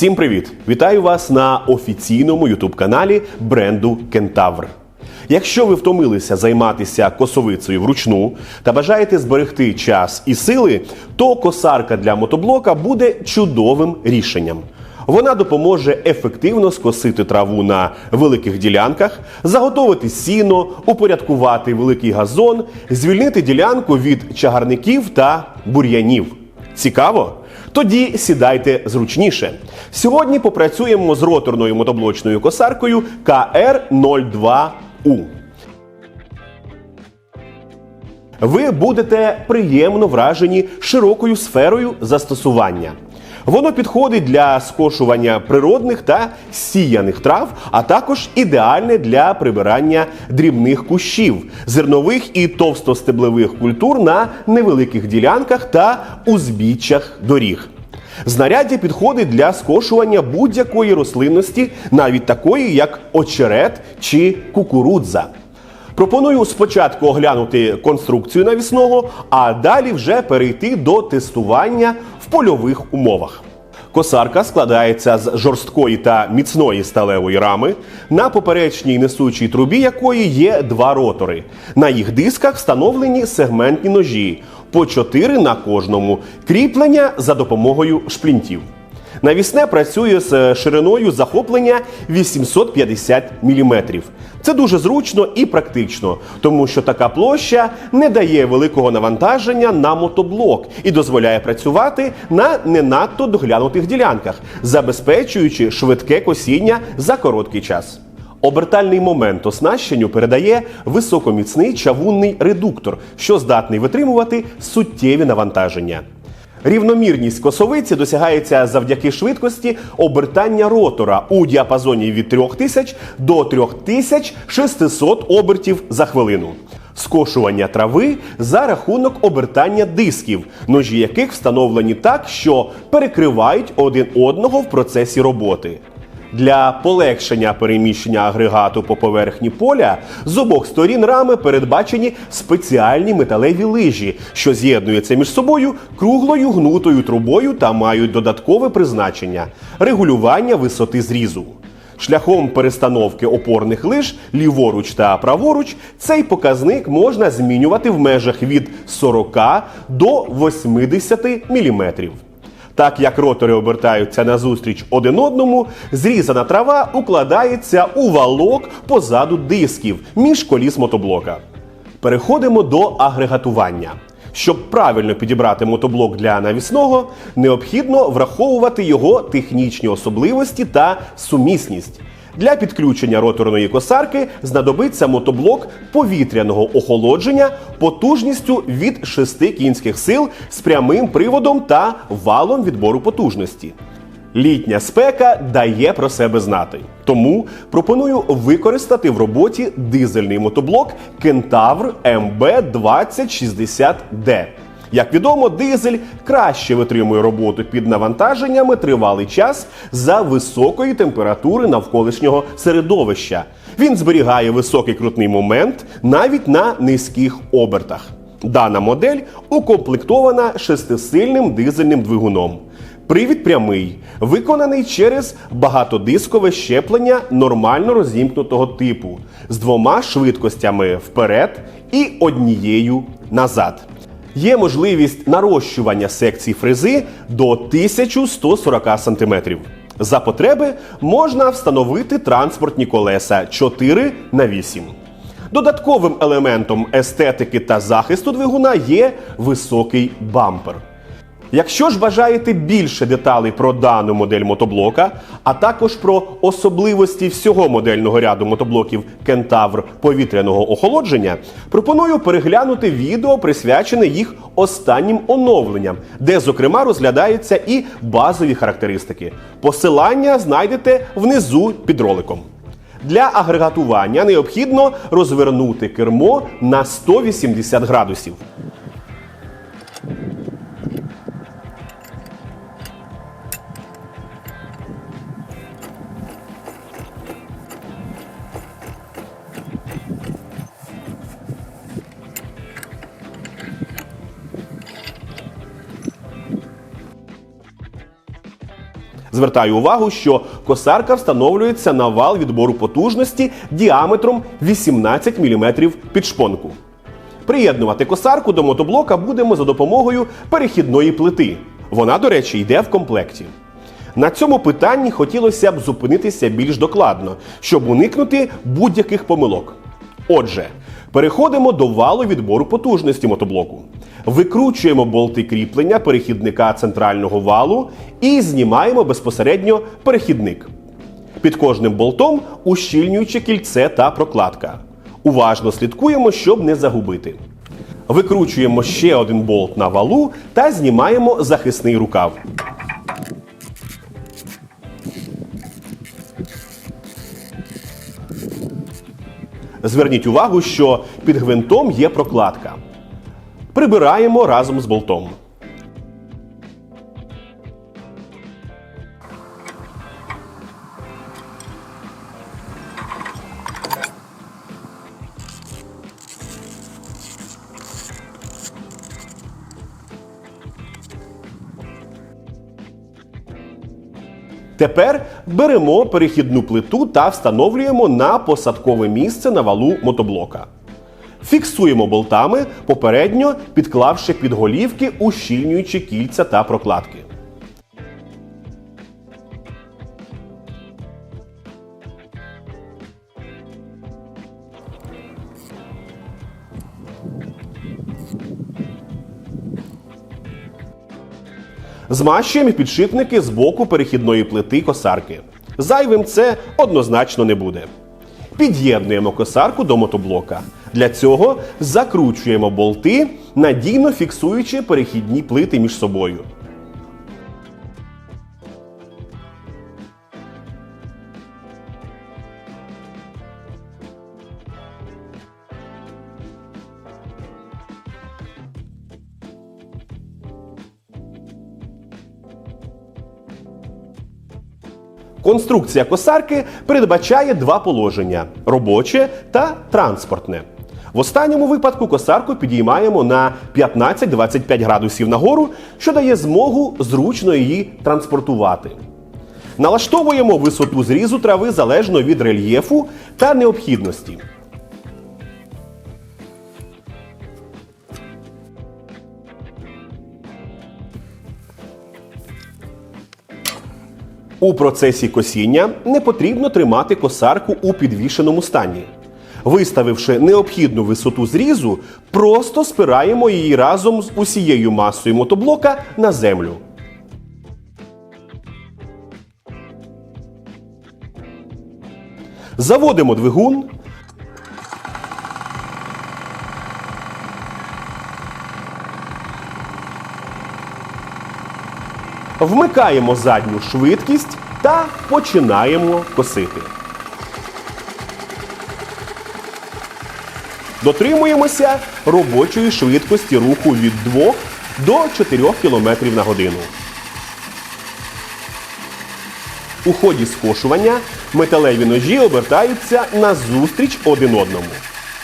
Всім привіт! Вітаю вас на офіційному ютуб-каналі бренду Кентавр. Якщо ви втомилися займатися косовицею вручну та бажаєте зберегти час і сили, то косарка для мотоблока буде чудовим рішенням. Вона допоможе ефективно скосити траву на великих ділянках, заготовити сіно, упорядкувати великий газон, звільнити ділянку від чагарників та бур'янів. Цікаво? Тоді сідайте зручніше. Сьогодні попрацюємо з роторною мотоблочною косаркою КР-02У. Ви будете приємно вражені широкою сферою застосування. Воно підходить для скошування природних та сіяних трав, а також ідеальне для прибирання дрібних кущів, зернових і товстостеблових культур на невеликих ділянках та узбіччях доріг. Знаряддя підходить для скошування будь-якої рослинності, навіть такої, як очерет чи кукурудза. Пропоную спочатку оглянути конструкцію навісного, а далі вже перейти до тестування польових умовах. Косарка складається з жорсткої та міцної сталевої рами, на поперечній несучій трубі якої є два ротори. На їх дисках встановлені сегментні ножі по чотири на кожному, кріплення за допомогою шплінтів. Навісне працює з шириною захоплення 850 мм. Це дуже зручно і практично, тому що така площа не дає великого навантаження на мотоблок і дозволяє працювати на не надто доглянутих ділянках, забезпечуючи швидке косіння за короткий час. Обертальний момент оснащенню передає високоміцний чавунний редуктор, що здатний витримувати суттєві навантаження. Рівномірність косовиці досягається завдяки швидкості обертання ротора у діапазоні від 3000 до 3600 обертів за хвилину. Скошування трави за рахунок обертання дисків, ножі яких встановлені так, що перекривають один одного в процесі роботи. Для полегшення переміщення агрегату по поверхні поля з обох сторін рами передбачені спеціальні металеві лижі, що з'єднуються між собою круглою гнутою трубою та мають додаткове призначення регулювання висоти зрізу. Шляхом перестановки опорних лиж ліворуч та праворуч цей показник можна змінювати в межах від 40 до 80 мм. Так як ротори обертаються назустріч один одному, зрізана трава укладається у валок позаду дисків між коліс мотоблока. Переходимо до агрегатування. Щоб правильно підібрати мотоблок для навісного, необхідно враховувати його технічні особливості та сумісність. Для підключення роторної косарки знадобиться мотоблок повітряного охолодження потужністю від 6 кінських сил з прямим приводом та валом відбору потужності. Літня спека дає про себе знати. Тому пропоную використати в роботі дизельний мотоблок Кентавр MB2060D. Як відомо, дизель краще витримує роботу під навантаженнями тривалий час за високої температури навколишнього середовища. Він зберігає високий крутний момент навіть на низьких обертах. Дана модель укомплектована шестисильним дизельним двигуном. Привід прямий, виконаний через багатодискове щеплення нормально розімкнутого типу з двома швидкостями вперед і однією назад. Є можливість нарощування секцій фрези до 1140 см. За потреби можна встановити транспортні колеса 4 на 8. Додатковим елементом естетики та захисту двигуна є високий бампер. Якщо ж бажаєте більше деталей про дану модель мотоблока, а також про особливості всього модельного ряду мотоблоків Кентавр повітряного охолодження, пропоную переглянути відео, присвячене їх останнім оновленням, де, зокрема, розглядаються і базові характеристики. Посилання знайдете внизу під роликом. Для агрегатування необхідно розвернути кермо на 180 градусів. Звертаю увагу, що косарка встановлюється на вал відбору потужності діаметром 18 мм під шпонку. Приєднувати косарку до мотоблока будемо за допомогою перехідної плити. Вона, до речі, йде в комплекті. На цьому питанні хотілося б зупинитися більш докладно, щоб уникнути будь-яких помилок. Отже, переходимо до валу відбору потужності мотоблоку. Викручуємо болти кріплення перехідника центрального валу і знімаємо безпосередньо перехідник. Під кожним болтом ущільнююче кільце та прокладка. Уважно слідкуємо, щоб не загубити. Викручуємо ще один болт на валу та знімаємо захисний рукав. Зверніть увагу, що під гвинтом є прокладка. Прибираємо разом з болтом. Тепер беремо перехідну плиту та встановлюємо на посадкове місце на валу мотоблока. Фіксуємо болтами, попередньо підклавши під голівки ущільнюючі кільця та прокладки. Змащуємо підшипники з боку перехідної плити косарки. Зайвим це однозначно не буде. Під'єднуємо косарку до мотоблока. Для цього закручуємо болти, надійно фіксуючи перехідні плити між собою. Конструкція косарки передбачає два положення робоче та транспортне. В останньому випадку косарку підіймаємо на 15-25 градусів нагору, що дає змогу зручно її транспортувати. Налаштовуємо висоту зрізу трави залежно від рельєфу та необхідності. У процесі косіння не потрібно тримати косарку у підвішеному стані. Виставивши необхідну висоту зрізу, просто спираємо її разом з усією масою мотоблока на землю. Заводимо двигун. Вмикаємо задню швидкість та починаємо косити. Дотримуємося робочої швидкості руху від 2 до 4 км на годину. У ході скошування металеві ножі обертаються назустріч один одному.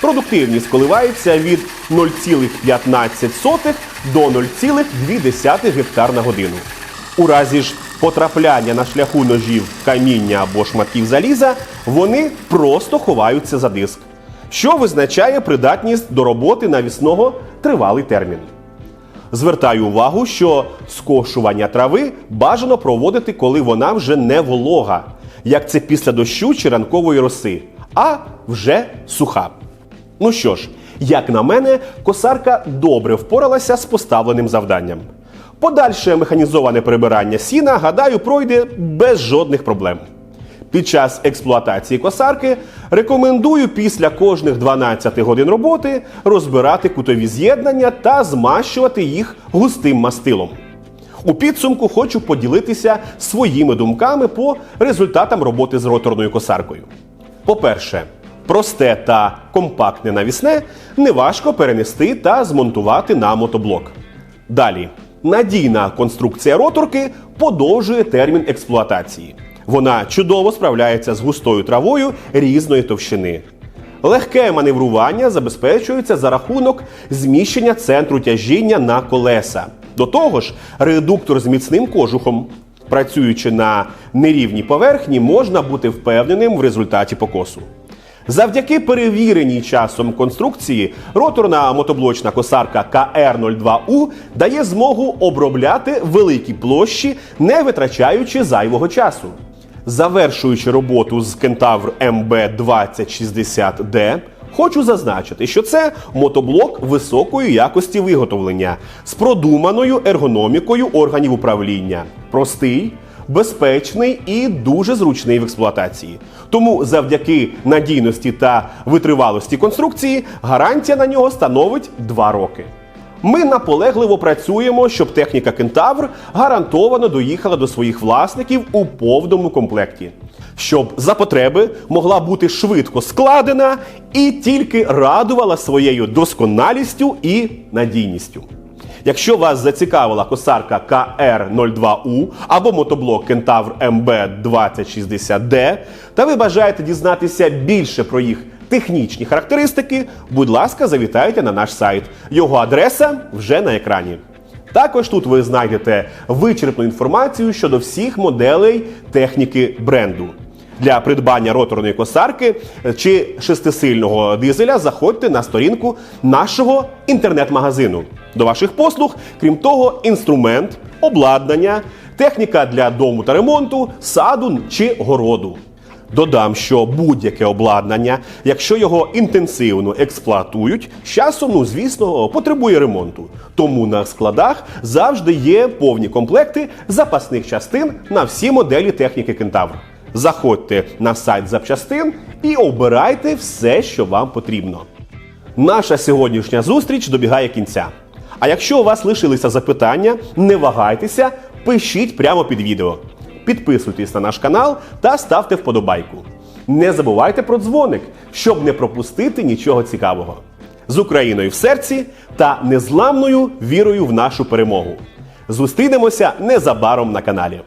Продуктивність коливається від 0,15 до 0,2 гектар на годину. У разі ж потрапляння на шляху ножів каміння або шматків заліза, вони просто ховаються за диск, що визначає придатність до роботи навісного тривалий термін. Звертаю увагу, що скошування трави бажано проводити, коли вона вже не волога, як це після дощу чи ранкової роси, а вже суха. Ну що ж, як на мене, косарка добре впоралася з поставленим завданням. Подальше механізоване прибирання сіна, гадаю, пройде без жодних проблем. Під час експлуатації косарки рекомендую після кожних 12 годин роботи розбирати кутові з'єднання та змащувати їх густим мастилом. У підсумку хочу поділитися своїми думками по результатам роботи з роторною косаркою. По-перше, просте та компактне навісне неважко перенести та змонтувати на мотоблок. Далі, надійна конструкція роторки подовжує термін експлуатації. Вона чудово справляється з густою травою різної товщини. Легке маневрування забезпечується за рахунок зміщення центру тяжіння на колеса. До того ж, редуктор з міцним кожухом. працюючи на нерівній поверхні, можна бути впевненим в результаті покосу. Завдяки перевіреній часом конструкції, роторна мотоблочна косарка КР-02У дає змогу обробляти великі площі, не витрачаючи зайвого часу. Завершуючи роботу з Кентавр МБ 2060D, хочу зазначити, що це мотоблок високої якості виготовлення з продуманою ергономікою органів управління, простий, безпечний і дуже зручний в експлуатації. Тому завдяки надійності та витривалості конструкції гарантія на нього становить 2 роки. Ми наполегливо працюємо, щоб техніка Кентавр гарантовано доїхала до своїх власників у повному комплекті, щоб за потреби могла бути швидко складена і тільки радувала своєю досконалістю і надійністю. Якщо вас зацікавила косарка КР-02У або мотоблок Кентавр МБ 2060D, та ви бажаєте дізнатися більше про їх технічні характеристики, будь ласка, завітайте на наш сайт. Його адреса вже на екрані. Також тут ви знайдете вичерпну інформацію щодо всіх моделей техніки бренду. Для придбання роторної косарки чи шестисильного дизеля заходьте на сторінку нашого інтернет-магазину. До ваших послуг, крім того, інструмент, обладнання, техніка для дому та ремонту, саду чи городу. Додам, що будь-яке обладнання, якщо його інтенсивно експлуатують, з часом, ну звісно, потребує ремонту. Тому на складах завжди є повні комплекти запасних частин на всі моделі техніки Кентавр. Заходьте на сайт запчастин і обирайте все, що вам потрібно. Наша сьогоднішня зустріч добігає кінця. А якщо у вас лишилися запитання, не вагайтеся, пишіть прямо під відео. Підписуйтесь на наш канал та ставте вподобайку. Не забувайте про дзвоник, щоб не пропустити нічого цікавого. З Україною в серці та незламною вірою в нашу перемогу. Зустрінемося незабаром на каналі.